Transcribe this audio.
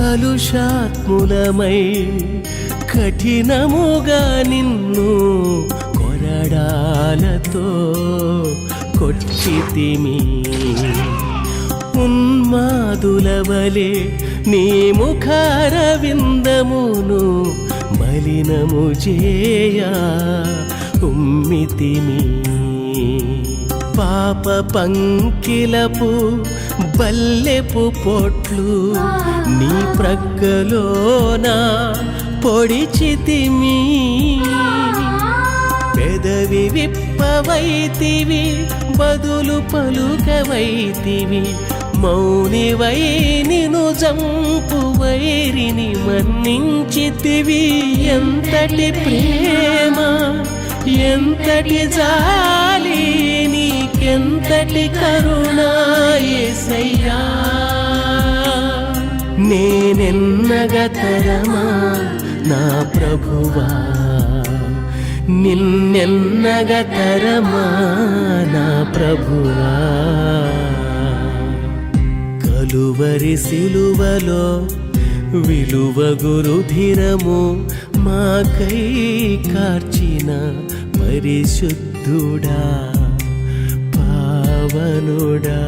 కలుషాత్ములమై కఠినముగా నిన్ను కొరడాలతో కొట్టితిమి. ఉన్మాదులవలే నీ ముఖార విందమును మలినము చేయ ఉమ్మితిమి. పాప పంకిలపు బల్లెపు పొట్లు నీ ప్రక్కలోన పొడిచితిమి. పెదవి విప్పవైతివి బదులు పలుకవైతివి. మౌనివై నిను జంపు వైరిని మన్నించితివి. ఎంతటి ప్రేమ ఎంతటి జాలి నీకెంతటి కరుణా యేసయ్యా నేనెన్నగతరమా నా ప్రభువా? నిన్నెన్నగతరమా నా ప్రభువా? కలువరి సిలువలో విలువ గురుధిరము మాకై కార్చిన పరిశుద్ధుడా పావనుడా.